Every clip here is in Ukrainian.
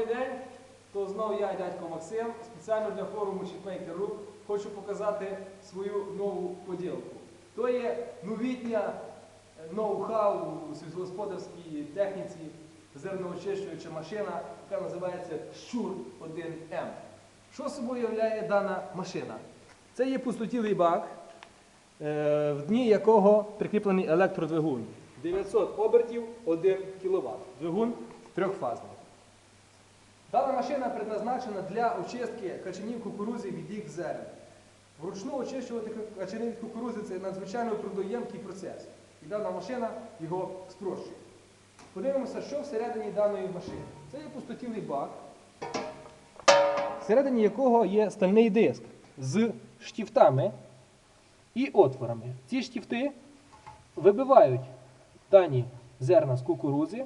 Добрий день. То знову я, дядько Максим, спеціально для форуму Чіпмейкер.ру хочу показати свою нову поділку. То є новітня е, ноу-хау у сільськогосподарській техніці зерноочищуюча машина, яка називається Щур 1М. Що собою являє дана машина? Це є пустотілий бак, е, в дні якого прикріплений електродвигун. 900 обертів 1 кВт. Двигун трьохфазний. Дана машина предназначена для очистки качанів кукурузи від їх зерен. Вручну очищувати качани від кукурузи це надзвичайно трудоємкий процес. І дана машина його спрощує. Подивимося, що всередині даної машини. Це є пустотілий бак, всередині якого є стальний диск з штифтами і отворами. Ці штифти вибивають дані зерна з кукурузи,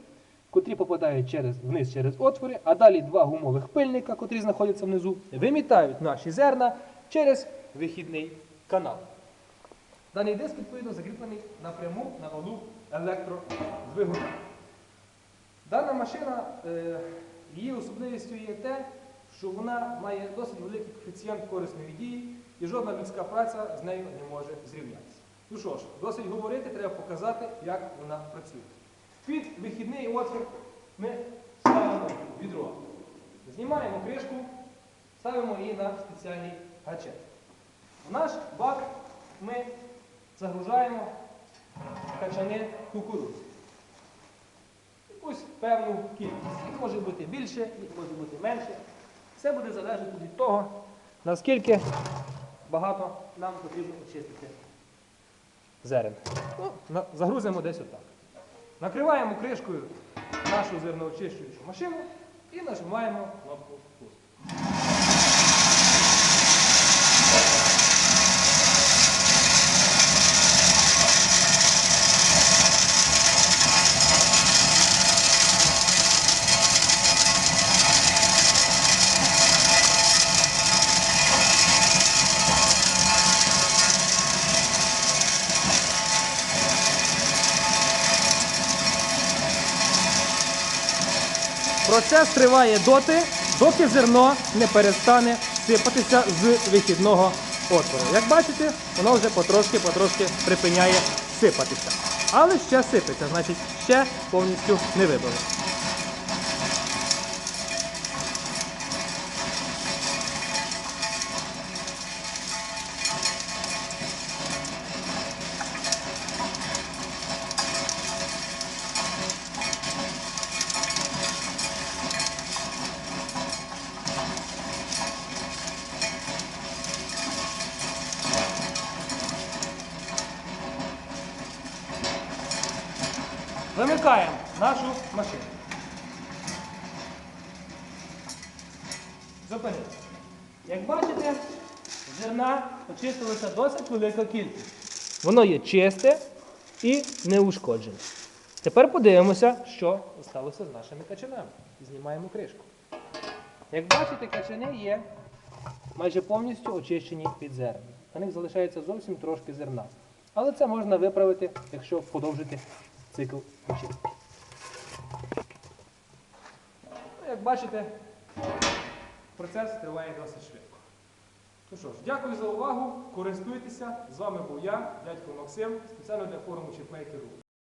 котрі попадають через, вниз через отвори, а далі два гумових пильника, котрі знаходяться внизу, вимітають наші зерна через вихідний канал. Даний диск, відповідно, закріплений напряму на валу електродвигуна. Дана машина, е, її особливістю є те, що вона має досить великий коефіцієнт корисної дії, і жодна людська праця з нею не може зрівнятися. Ну що ж, досить говорити, треба показати, як вона працює. Під вихідний отвір ми ставимо відро. Знімаємо кришку, ставимо її на спеціальний гачет. В наш бак ми загружаємо качани кукурудзи. Якусь певну кількість. Їх може бути більше, їх може бути менше. Все буде залежати від того, наскільки багато нам потрібно очистити зерен. Ну, загрузимо десь отак. Накриваємо кришкою нашу зерноочищуючу машину і нажимаємо кнопку пуск. Процес триває доти, доки зерно не перестане сипатися з вихідного отвору. Як бачите, воно вже потрошки-потрошки припиняє сипатися. Але ще сипеться, значить ще повністю не вибило. Вимикаємо нашу машину. Зупинити. Як бачите, зерна очистилася досить велика кількість. Воно є чисте і неушкоджене. Тепер подивимося, що сталося з нашими качанами. Знімаємо кришку. Як бачите, качани є майже повністю очищені від зерна. На них залишається зовсім трошки зерна. Але це можна виправити, якщо подовжити цикл очистки. Ну, Як бачите, процес триває досить швидко. Ну що ж, дякую за увагу, користуйтеся. З вами був я, дядько Максим, спеціально для форуму Чіпмейкеру.